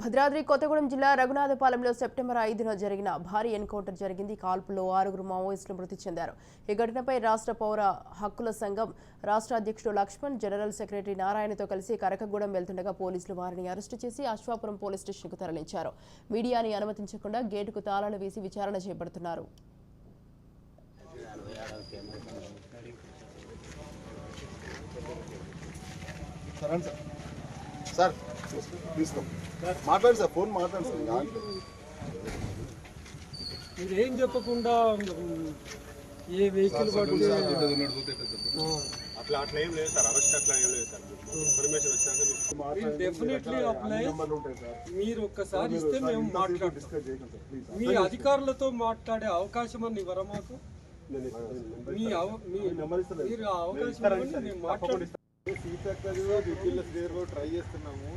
భద్రాద్రి కొత్తగూడెం జిల్లా రఘునాథపాలెంలో సెప్టెంబర్ ఐదున జరిగిన భారీ ఎన్కౌంటర్ జరిగింది. కాల్పులో ఆరుగురు మావోయిస్టులు మృతి చెందారు. ఈ ఘటనపై రాష్ట్ర పౌర హక్కుల సంఘం రాష్ట్ర అధ్యక్షుడు లక్ష్మణ్ జనరల్ సెక్రటరీ నారాయణతో కలిసి కరకగూడెం వెళ్తుండగా పోలీసులు వారిని అరెస్టు చేసి అశ్వాపురం పోలీస్ స్టేషన్కు తరలించారు. మీడియాని అనుమతించకుండా గేటుకు తాళాలు వేసి విచారణ చేపడుతున్నారు. సార్ సార్ తీసుకో. మాట్లాడు సార్ ఫోన్ మాట్లాడు సార్ మీరేం చెప్పకుండా ఉమ్, ఏ వెహికల్ అట్లా అట్లా ఏం లేదు సార్ అరెస్ట్ అట్లా ఏం లేదు సార్. ఇన్ఫర్మేషన్ వచ్చినాక మీకు డెఫినెట్లీ అప్లై మీరు ఒక్కసారి ఇస్తే మేము మాట్లాడతాం. మీ అధికారులతో మాట్లాడే అవకాశం అని ఇవ్వరా మాకు? మీ అవకాశం మాట్లాడతాం సీట్ ఎక్కడ డిగ్రీలో ట్రై చేస్తున్నాము.